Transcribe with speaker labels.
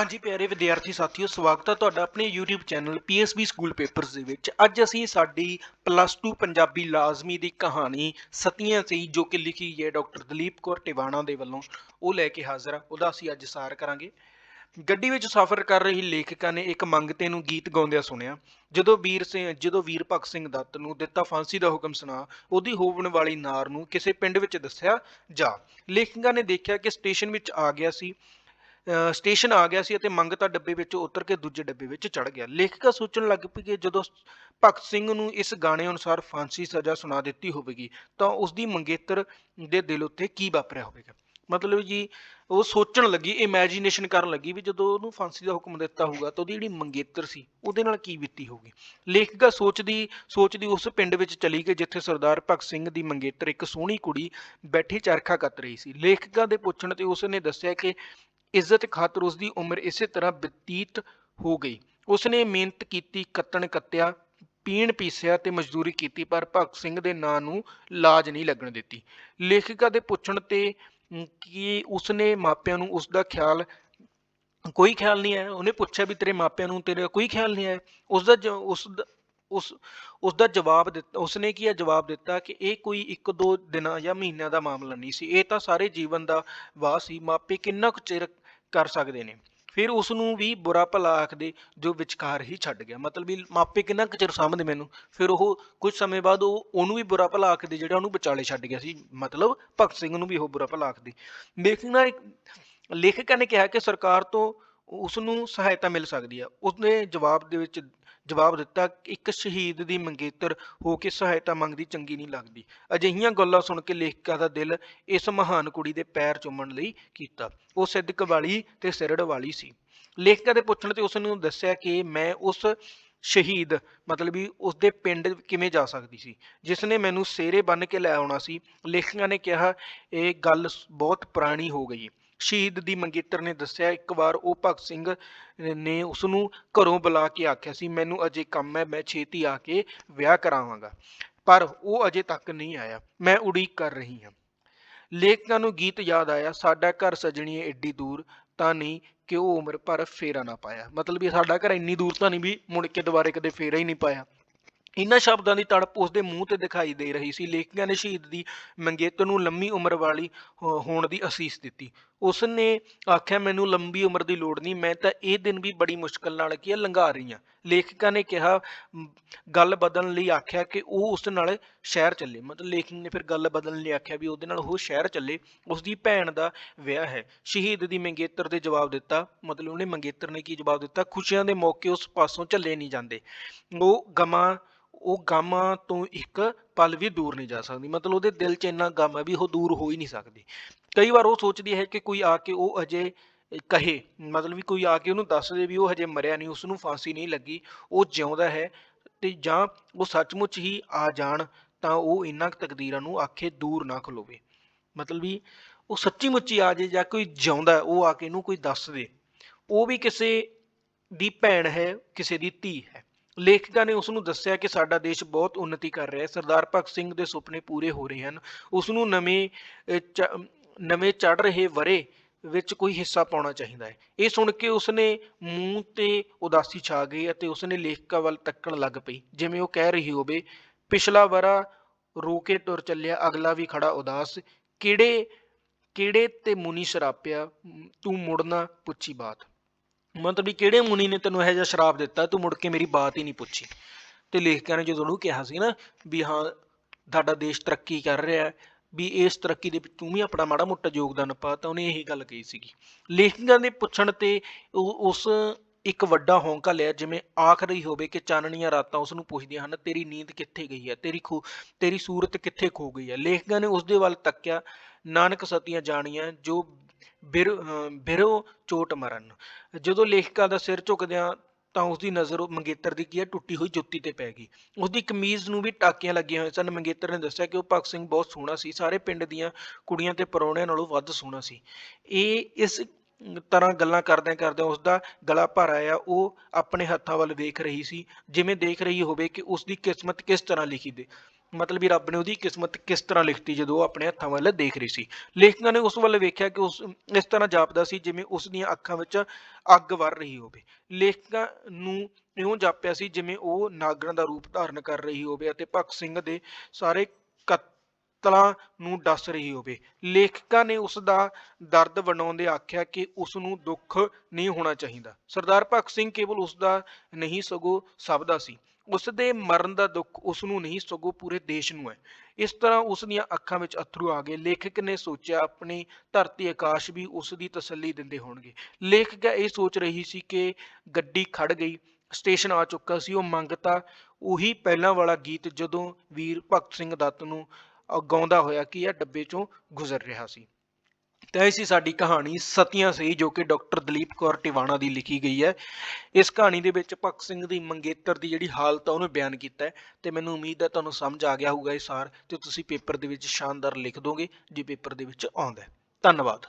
Speaker 1: ਹਾਂਜੀ ਪਿਆਰੇ ਵਿਦਿਆਰਥੀ ਸਾਥੀਓ, ਸਵਾਗਤ ਹੈ ਤੁਹਾਡਾ ਆਪਣੇ YouTube channel PSB school papers ਦੇ ਵਿੱਚ। ਅੱਜ ਅਸੀਂ ਸਾਡੀ ਪਲੱਸ 2 ਪੰਜਾਬੀ ਲਾਜ਼ਮੀ ਦੀ ਕਹਾਣੀ ਸਤੀਆਂ ਸੀ, ਜੋ ਕਿ ਲਿਖੀ ਹੈ ਡਾਕਟਰ ਦਲੀਪ ਕੌਰ ਟਿਵਾਣਾ ਦੇ ਵੱਲੋਂ। ਉਹ ਲੈ ਕੇ ਹਾਜ਼ਰ ਆ, ਉਹਦਾ ਅਸੀਂ ਅੱਜ ਸਾਰ ਕਰਾਂਗੇ। ਗੱਡੀ ਵਿੱਚ ਸਫ਼ਰ ਕਰ ਰਹੀ ਲੇਖਿਕਾ ਨੇ ਇੱਕ ਮੰਗਤੇ ਨੂੰ ਗੀਤ ਗਾਉਂਦਿਆਂ ਸੁਣਿਆ, ਜਦੋਂ ਵੀਰ ਸਿੰਘ ਜਦੋਂ ਵੀਰ ਭਗਤ ਸਿੰਘ ਦੱਤ ਨੂੰ ਦਿੱਤਾ ਫਾਂਸੀ ਦਾ ਹੁਕਮ ਸੁਣਾ, ਉਹਦੀ ਹੋਵਣ ਵਾਲੀ ਨਾਰ ਨੂੰ ਕਿਸੇ ਪਿੰਡ ਵਿੱਚ ਦੱਸਿਆ ਜਾ। ਲੇਖਿਕਾ ਨੇ ਦੇਖਿਆ ਕਿ ਸਟੇਸ਼ਨ ਵਿੱਚ ਆ ਗਿਆ ਸੀ। ਸਟੇਸ਼ਨ ਆ ਗਿਆ ਸੀ ਅਤੇ ਮੰਗਤਾ ਡੱਬੇ ਵਿੱਚੋਂ ਉਤਰ ਕੇ ਦੂਜੇ ਡੱਬੇ ਵਿੱਚ ਚੜ ਗਿਆ। ਲੇਖਿਕਾ ਸੋਚਣ ਲੱਗ ਪਈ ਕਿ ਜਦੋਂ ਭਗਤ ਸਿੰਘ ਨੂੰ ਇਸ ਗਾਣੇ ਅਨੁਸਾਰ ਫਾਂਸੀ ਸਜ਼ਾ ਸੁਣਾ ਦਿੱਤੀ ਹੋਵੇਗੀ, ਤਾਂ ਉਸ ਦੀ ਮੰਗੇਤਰ ਦੇ ਦਿਲ ਉੱਤੇ ਕੀ ਵਾਪਰਿਆ ਹੋਵੇਗਾ? ਮਤਲਬ ਜੀ, ਉਹ ਸੋਚਣ ਲੱਗੀ ਇਮੇਜਿਨੇਸ਼ਨ ਕਰਨ ਲੱਗੀ ਵੀ ਜਦੋਂ ਉਹਨੂੰ ਫਾਂਸੀ ਦਾ ਹੁਕਮ ਦਿੱਤਾ ਹੋਊਗਾ ਤਾਂ ਉਹਦੀ ਜਿਹੜੀ ਮੰਗੇਤਰ ਸੀ, ਉਹਦੇ ਨਾਲ ਕੀ ਬੀਤੀ ਹੋਊਗੀ? ਲੇਖਿਕਾ ਸੋਚਦੀ ਸੋਚਦੀ ਉਸ ਪਿੰਡ ਵਿੱਚ ਚਲੀ ਗਈ ਜਿੱਥੇ ਸਰਦਾਰ ਭਗਤ ਸਿੰਘ ਦੀ ਮੰਗੇਤਰ ਇੱਕ ਸੋਹਣੀ ਕੁੜੀ ਬੈਠੀ ਚਰਖਾ ਕੱਤ ਰਹੀ ਸੀ। ਲੇਖਿਕਾ ਦੇ ਪੁੱਛਣ ਤੇ ਉਸ ਨੇ ਦੱਸਿਆ ਕਿ ਇੱਜ਼ਤ ਖਾਤਰ ਉਸ ਦੀ ਉਮਰ ਇਸੇ ਤਰ੍ਹਾਂ ਬਤੀਤ ਹੋ ਗਈ। ਉਸਨੇ ਮਿਹਨਤ ਕੀਤੀ ਕੱਤਣ ਕੱਤਿਆ ਪੀਣ ਪੀਸਿਆ ਤੇ ਮਜ਼ਦੂਰੀ ਕੀਤੀ ਪਰ ਭਗਤ ਸਿੰਘ ਦੇ ਨਾਂ ਨੂੰ ਲਾਜ ਨਹੀਂ ਲੱਗਣ ਦਿੱਤੀ। ਲੇਖਿਕਾ ਦੇ ਪੁੱਛਣ ਤੇ ਅਮ, ਕਿ ਉਸਨੇ ਮਾਪਿਆਂ ਨੂੰ ਉਸ ਦਾ ਖਿਆਲ ਕੋਈ ਖਿਆਲ ਨਹੀਂ ਆਇਆ। ਉਹਨੇ ਪੁੱਛਿਆ ਵੀ ਤੇਰੇ ਮਾਪਿਆਂ ਨੂੰ ਤੇਰਾ ਕੋਈ ਖਿਆਲ ਨਹੀਂ ਆਇਆ? ਉਸ ਦਾ ਜ- ਉਸ ਦਾ ਉਸ ਉਸ ਦਾ ਜਵਾਬ ਦਿੱਤਾ ਉਸਨੇ ਕੀ ਹੈ ਜਵਾਬ ਦਿੱਤਾ ਕਿ ਇਹ ਕੋਈ ਇੱਕ ਦੋ ਦਿਨਾਂ ਜਾਂ ਮਹੀਨਿਆਂ ਦਾ ਮਾਮਲਾ ਨਹੀਂ ਸੀ। ਇਹ ਤਾਂ ਸਾਰੇ ਜੀਵਨ ਦਾ ਵਾਹ ਸੀ। ਮਾਪੇ ਕਿੰਨਾ ਕੁ ਚਿਰ ਕਰ ਸਕਦੇ ਨੇ। ਫਿਰ ਉਸ ਨੂੰ ਵੀ ਬੁਰਾ ਭਲਾ ਆਖਦੇ, ਜੋ ਵਿਚਕਾਰ ਹੀ ਛੱਡ ਗਿਆ। ਮਤਲਬ ਵੀ ਮਾਪੇ ਕਿੰਨਾ ਕੁ ਚਿਰ ਸਾਂਭਦੇ ਮੈਨੂੰ। ਫਿਰ ਉਹ ਕੁਝ ਸਮੇਂ ਬਾਅਦ ਉਹ ਉਹਨੂੰ ਵੀ ਬੁਰਾ ਭਲਾ ਆਖਦੇ, ਜਿਹੜਾ ਉਹਨੂੰ ਵਿਚਾਲੇ ਛੱਡ ਗਿਆ ਸੀ। ਮਤਲਬ ਭਗਤ ਸਿੰਘ ਨੂੰ ਵੀ ਉਹ ਬੁਰਾ ਭਲਾ ਆਖਦੇ। ਲੇਖਣਾ ਇੱਕ ਲੇਖਕਾਂ ਨੇ ਕਿਹਾ ਕਿ ਸਰਕਾਰ ਤੋਂ ਉਸ ਨੂੰ ਸਹਾਇਤਾ ਮਿਲ ਸਕਦੀ ਹੈ ਉਸਨੇ ਜਵਾਬ ਦੇ ਵਿੱਚ ਜਵਾਬ ਦਿੱਤਾ, ਇੱਕ ਸ਼ਹੀਦ ਦੀ ਮੰਗੇਤਰ ਹੋ ਕੇ ਸਹਾਇਤਾ ਮੰਗਦੀ ਚੰਗੀ ਨਹੀਂ ਲੱਗਦੀ। ਅਜਿਹੀਆਂ ਗੱਲਾਂ ਸੁਣ ਕੇ ਲੇਖਕਾਂ ਦਾ ਦਿਲ ਇਸ ਮਹਾਨ ਕੁੜੀ ਦੇ ਪੈਰ ਚੁੰਮਣ ਲਈ ਕੀਤਾ। ਉਹ ਸਿੱਧਕ ਵਾਲੀ ਤੇ ਸਿਰੜ ਵਾਲੀ ਸੀ। ਲੇਖਕਾਂ ਦੇ ਪੁੱਛਣ ਤੇ ਉਸ ਨੂੰ ਦੱਸਿਆ ਕਿ ਮੈਂ ਉਸ ਸ਼ਹੀਦ, ਮਤਲਬ ਵੀ ਉਸ ਦੇ ਪਿੰਡ ਕਿਵੇਂ ਜਾ ਸਕਦੀ ਸੀ। ਜਿਸ ਨੇ ਮੈਨੂੰ ਸੇਰੇ ਬੰਨ ਕੇ ਲੈ ਆਉਣਾ ਸੀ। ਲੇਖਕਾਂ ਨੇ ਕਿਹਾ, ਇਹ ਗੱਲ ਬਹੁਤ ਪੁਰਾਣੀ ਹੋ ਗਈ। ਸ਼ਹੀਦ ਦੀ ਮੰਗੇਤਰ ਨੇ ਦੱਸਿਆ, ਇੱਕ ਵਾਰ ਉਹ ਭਗਤ ਸਿੰਘ ਨੇ ਉਸ ਨੂੰ ਘਰੋਂ ਬੁਲਾ ਕੇ ਆਖਿਆ ਸੀ, ਮੈਨੂੰ ਅਜੇ ਕੰਮ ਹੈ, ਮੈਂ ਛੇਤੀ ਆ ਕੇ ਵਿਆਹ ਕਰਾਵਾਂਗਾ। ਪਰ ਉਹ ਅਜੇ ਤੱਕ ਨਹੀਂ ਆਇਆ। ਮੈਂ ਉਡੀਕ ਕਰ ਰਹੀ ਹਾਂ। ਲੇਖਕਾਂ ਨੂੰ ਗੀਤ ਯਾਦ ਆਇਆ, ਸਾਡਾ ਘਰ ਸਜਣੀਏ ਏਡੀ ਦੂਰ, ਤਾਂ ਨਹੀਂ ਕਿ ਉਹ ਉਮਰ ਭਰ ਫੇਰਾ ਨਾ ਪਾਇਆ। ਮਤਲਬ ਵੀ ਸਾਡਾ ਘਰ ਇੰਨੀ ਦੂਰ ਤਾਂ ਨਹੀਂ ਵੀ ਮੁੜ ਕੇ ਦੁਬਾਰੇ ਕਦੇ ਫੇਰਾ ਹੀ ਨਹੀਂ ਪਾਇਆ। ਇਹਨਾਂ ਸ਼ਬਦਾਂ ਦੀ ਤੜਪ ਉਸ ਦੇ ਮੂੰਹ ਤੇ ਦਿਖਾਈ ਦੇ ਰਹੀ ਸੀ। ਲੇਖਕਾਂ ਨੇ ਸ਼ਹੀਦ ਦੀ ਮੰਗੇਤਰ ਨੂੰ ਲੰਮੀ ਉਮਰ ਵਾਲੀ ਹੋਣ ਦੀ ਅਸੀਸ ਦਿੱਤੀ। ਉਸ ਨੇ ਆਖਿਆ, ਮੈਨੂੰ ਲੰਬੀ ਉਮਰ ਦੀ ਲੋੜ ਨਹੀਂ, ਮੈਂ ਤਾਂ ਇਹ ਦਿਨ ਵੀ ਬੜੀ ਮੁਸ਼ਕਲ ਨਾਲ ਕੀ ਹੈ ਲੰਘਾ ਰਹੀ ਹਾਂ। ਲੇਖਕਾਂ ਨੇ ਕਿਹਾ ਗੱਲ ਬਦਲਣ ਲਈ ਆਖਿਆ ਕਿ ਉਹ ਉਸ ਨਾਲ ਸ਼ਹਿਰ ਚੱਲੇ। ਮਤਲਬ ਲੇਖਕ ਨੇ ਫਿਰ ਗੱਲ ਬਦਲਣ ਲਈ ਆਖਿਆ ਵੀ ਉਹਦੇ ਨਾਲ ਉਹ ਸ਼ਹਿਰ ਚੱਲੇ। ਉਸ ਦੀ ਭੈਣ ਦਾ ਵਿਆਹ ਹੈ। ਸ਼ਹੀਦ ਦੀ ਮੰਗੇਤਰ ਦੇ ਜਵਾਬ ਦਿੱਤਾ। ਮਤਲਬ ਉਹਨੇ ਮੰਗੇਤਰ ਨੇ ਕੀ ਜਵਾਬ ਦਿੱਤਾ? ਖੁਸ਼ੀਆਂ ਦੇ ਮੌਕੇ ਉਸ ਪਾਸੋਂ ਝੱਲੇ ਨਹੀਂ ਜਾਂਦੇ। ਉਹ ਗਮਾਂ ਉਹ ਗਮਾਂ ਤੋਂ ਇੱਕ ਪਲ ਵੀ ਦੂਰ ਨਹੀਂ ਜਾ ਸਕਦੀ। ਮਤਲਬ ਉਹਦੇ ਦਿਲ 'ਚ ਇੰਨਾ ਗਮ ਹੈ ਵੀ ਉਹ ਦੂਰ ਹੋ ਹੀ ਨਹੀਂ ਸਕਦੀ। ਕਈ ਵਾਰ ਉਹ ਸੋਚਦੀ ਹੈ ਕਿ ਕੋਈ ਆ ਕੇ ਉਹ ਅਜੇ ਕਹੇ, ਮਤਲਬ ਵੀ ਕੋਈ ਆ ਕੇ ਉਹਨੂੰ ਦੱਸ ਦੇ ਵੀ ਉਹ ਹਜੇ ਮਰਿਆ ਨਹੀਂ ਉਸ ਨੂੰ ਫਾਂਸੀ ਨਹੀਂ ਲੱਗੀ, ਉਹ ਜਿਉਂਦਾ ਹੈ ਤੇ ਜਾਂ ਉਹ ਸੱਚਮੁੱਚ ਹੀ ਆ ਜਾਣ ਤਾਂ ਉਹ ਇਹਨਾਂ ਤਕਦੀਰਾਂ ਨੂੰ ਆਖੇ ਦੂਰ ਨਾ ਖਲੋਵੇ। ਮਤਲਬ ਵੀ ਉਹ ਸੱਚੀ ਮੁੱਚੀ ਆ ਜੇ ਜਾਂ ਕੋਈ ਜਿਉਂਦਾ, ਉਹ ਆ ਕੇ ਇਹਨੂੰ ਕੋਈ ਦੱਸ ਦੇ। ਉਹ ਵੀ ਕਿਸੇ ਦੀ ਭੈਣ ਹੈ, ਕਿਸੇ ਦੀ ਧੀ ਹੈ। ਲੇਖਕਾਂ ਨੇ ਉਸ ਨੂੰ ਦੱਸਿਆ ਕਿ ਸਾਡਾ ਦੇਸ਼ ਬਹੁਤ ਉન્નਤੀ ਕਰ ਰਿਹਾ ਹੈ। ਸਰਦਾਰ ਭਗਤ ਸਿੰਘ ਦੇ ਸੁਪਨੇ ਪੂਰੇ ਹੋ ਰਹੇ ਹਨ। ਉਸ ਨੂੰ ਨਵੇਂ ਚ- ਨਵੇਂ ਚੜ ਰਹੇ ਵਰੇ ਵਿੱਚ ਕੋਈ ਹਿੱਸਾ ਪਾਉਣਾ ਚਾਹੀਦਾ ਹੈ। ਇਹ ਸੁਣ ਕੇ ਉਸਨੇ ਮੂੰਹ ਤੇ ਉਦਾਸੀ ਛਾ ਗਈ ਅਤੇ ਉਸਨੇ ਲੇਖਕਾਂ ਵੱਲ ਤੱਕਣ ਲੱਗ ਪਈ। ਜਿਵੇਂ ਉਹ ਕਹਿ ਰਹੀ ਹੋਵੇ, ਪਿਛਲਾ ਵਰਾ ਰੋ ਕੇ ਤੁਰ ਚੱਲਿਆ, ਅਗਲਾ ਵੀ ਖੜਾ ਉਦਾਸ। ਕਿਹੜੇ ਕਿਹੜੇ ਤੇ ਮੁਨੀ ਸ਼ਰਾਪਿਆ, ਤੂੰ ਮੁੜਨਾ ਪੁੱਛੀ ਬਾਤ। ਮਤਲਬ ਵੀ ਕਿਹੜੇ ਮੁਨੀ ਨੇ ਤੈਨੂੰ ਇਹੋ ਜਿਹਾ ਸ਼ਰਾਪ ਦਿੱਤਾ, ਤੂੰ ਮੁੜ ਕੇ ਮੇਰੀ ਬਾਤ ਹੀ ਨਹੀਂ ਪੁੱਛੀ। ਤੇ ਲੇਖਕਾਂ ਨੇ ਜਦੋਂ ਉਹਨੂੰ ਕਿਹਾ ਸੀ ਨਾ ਵੀ ਹਾਂ, ਤੁਹਾਡਾ ਦੇਸ਼ ਤਰੱਕੀ ਕਰ ਰਿਹਾ ਹੈ ਵੀ ਇਸ ਤਰੱਕੀ ਦੇ ਵਿੱਚ ਤੂੰ ਵੀ ਆਪਣਾ ਮਾੜਾ ਮੋਟਾ ਯੋਗਦਾਨ ਪਾ ਤਾਂ ਉਹਨੇ ਇਹੀ ਗੱਲ ਕਹੀ ਸੀਗੀ। ਲੇਖਕਾਂ ਦੇ ਪੁੱਛਣ ਤੇ ਉਹ ਉਸ ਇੱਕ ਵੱਡਾ ਹੌਂਕਾ ਲਿਆ, ਜਿਵੇਂ ਆਖ ਰਹੀ ਹੋਵੇ ਕਿ ਚਾਨਣੀਆਂ ਰਾਤਾਂ ਉਸ ਨੂੰ ਪੁੱਛਦੀਆਂ ਹਨ, ਤੇਰੀ ਨੀਂਦ ਕਿੱਥੇ ਗਈ ਹੈ? ਤੇਰੀ ਖੂ, ਤੇਰੀ ਸੂਰਤ ਕਿੱਥੇ ਖੋ ਗਈ ਹੈ? ਲੇਖਕਾਂ ਨੇ ਉਸ ਦੇ ਵੱਲ ਤੱਕਿਆ, ਨਾਨਕ ਸਤੀਆਂ ਜਾਣੀਆਂ ਜੋ ਬਿਰ ਬਿਰੋ ਚੋਟ ਮਰਨ। ਜਦੋਂ ਲੇਖਿਕਾ ਦਾ ਸਿਰ ਝੁਕਦਿਆਂ ਤਾਂ ਉਸ ਦੀ ਨਜ਼ਰ ਉਹ ਮੰਗੇਤਰ ਦੀ ਕੀ ਹੈ? ਟੁੱਟੀ ਹੋਈ ਜੁੱਤੀ ਤੇ ਪੈ ਗਈ। ਉਸ ਦੀ ਕਮੀਜ਼ ਨੂੰ ਵੀ ਟਾਕੀਆਂ ਲੱਗੀਆਂ ਹੋਈਆਂ ਸਨ। ਮੰਗੇਤਰ ਨੇ ਦੱਸਿਆ ਕਿ ਉਹ ਭਗਤ ਸਿੰਘ ਬਹੁਤ ਸੋਹਣਾ ਸੀ। ਸਾਰੇ ਪਿੰਡ ਦੀਆਂ ਕੁੜੀਆਂ ਤੇ ਪਰੌਣਿਆਂ ਨਾਲੋਂ ਵੱਧ ਸੋਹਣਾ ਸੀ। ਇਹ ਇਸ ਤਰ੍ਹਾਂ ਗੱਲਾਂ ਕਰਦਿਆਂ ਕਰਦਿਆਂ ਉਸ ਦਾ ਗਲਾ ਭਰ ਆਇਆ। ਉਹ ਆਪਣੇ ਹੱਥਾਂ ਵੱਲ ਵੇਖ ਰਹੀ ਸੀ। ਜਿਵੇਂ ਦੇਖ ਰਹੀ ਹੋਵੇ ਕਿ ਉਸ ਦੀ ਕਿਸਮਤ ਕਿਸ ਤਰ੍ਹਾਂ ਲਿਖੀ ਦੇ। ਮਤਲਬ ਵੀ ਰੱਬ ਨੇ ਉਹਦੀ ਕਿਸਮਤ ਕਿਸ ਤਰ੍ਹਾਂ ਲਿਖਤੀ ਜਦੋਂ ਉਹ ਆਪਣੇ ਹੱਥਾਂ ਵੱਲ ਦੇਖ ਰਹੀ ਸੀ। ਲੇਖਕਾਂ ਨੇ ਉਸ ਵੱਲ ਵੇਖਿਆ ਕਿ ਉਸ, ਇਸ ਤਰ੍ਹਾਂ ਜਾਪਦਾ ਸੀ ਜਿਵੇਂ ਉਸ ਦੀਆਂ ਅੱਖਾਂ ਵਿੱਚ ਅੱਗ ਵਰ ਰਹੀ ਹੋਵੇ। ਲੇਖਕਾਂ ਨੂੰ ਇਉਂ ਜਾਪਿਆ ਸੀ ਜਿਵੇਂ ਉਹ ਨਾਗਰਾਂ ਦਾ ਰੂਪ ਧਾਰਨ ਕਰ ਰਹੀ ਹੋਵੇ ਅਤੇ ਭਗਤ ਸਿੰਘ ਦੇ ਸਾਰੇ ਕਤਲਾਂ ਨੂੰ ਦੱਸ ਰਹੀ ਹੋਵੇ। ਲੇਖਕਾਂ ਨੇ ਉਸ ਦਾ ਦਰਦ ਵੰਡਾਉਂਦੇ ਆਖਿਆ ਕਿ ਉਸ ਨੂੰ ਦੁੱਖ ਨਹੀਂ ਹੋਣਾ ਚਾਹੀਦਾ। ਸਰਦਾਰ ਭਗਤ ਸਿੰਘ ਕੇਵਲ ਉਸ ਦਾ ਨਹੀਂ ਸਗੋਂ ਸਭ ਦਾ ਸੀ। ਉਸ ਦੇ ਮਰਨ ਦਾ ਦੁੱਖ ਉਸ ਨੂੰ ਨਹੀਂ ਸਗੋਂ ਪੂਰੇ ਦੇਸ਼ ਨੂੰ ਹੈ। ਇਸ ਤਰ੍ਹਾਂ ਉਸ ਦੀਆਂ ਅੱਖਾਂ ਵਿੱਚ ਅਥਰੂ ਆ ਗਏ। ਲੇਖਕ ਨੇ ਸੋਚਿਆ ਆਪਣੀ ਧਰਤੀ ਆਕਾਸ਼ ਵੀ ਉਸ ਦੀ ਤਸੱਲੀ ਦਿੰਦੇ ਹੋਣਗੇ। ਲੇਖਕ ਇਹ ਸੋਚ ਰਹੀ ਸੀ ਕਿ ਗੱਡੀ ਖੜ ਗਈ ਸਟੇਸ਼ਨ ਆ ਚੁੱਕਾ ਸੀ ਉਹ ਮੰਗਤਾ ਉਹੀ ਪਹਿਲਾਂ ਵਾਲਾ ਗੀਤ ਜਦੋਂ ਵੀਰ ਭਗਤ ਸਿੰਘ ਦੱਤ ਨੂੰ ਅ, ਗਾਉਂਦਾ ਹੋਇਆ ਕਿ ਇਹ ਡੱਬੇ ਚੋਂ ਗੁਜ਼ਰ ਰਿਹਾ ਸੀ। ਤਾਂ ਇਹ ਸੀ ਸਾਡੀ ਕਹਾਣੀ ਸਤੀਆਂ ਸਹੀ, ਜੋ ਕਿ ਡਾਕਟਰ ਦਲੀਪ ਕੌਰ ਟਿਵਾਣਾ ਦੀ ਲਿਖੀ ਗਈ ਹੈ। ਇਸ ਕਹਾਣੀ ਦੇ ਵਿੱਚ ਭਗਤ ਸਿੰਘ ਦੀ ਮੰਗੇਤਰ ਦੀ ਜਿਹੜੀ ਹਾਲਤ ਆ, ਉਹਨੂੰ ਬਿਆਨ ਕੀਤਾ ਹੈ ਤੇ ਮੈਨੂੰ ਉਮੀਦ ਹੈ ਤੁਹਾਨੂੰ ਸਮਝ ਆ ਗਿਆ ਹੋਊਗਾ ਇਹ ਸਾਰ ਤੇ ਤੁਸੀਂ ਪੇਪਰ ਦੇ ਵਿੱਚ ਸ਼ਾਨਦਾਰ ਲਿਖ ਦੋਗੇ, ਜੇ ਪੇਪਰ ਦੇ ਵਿੱਚ ਆਉਂਦਾ ਧੰਨਵਾਦ।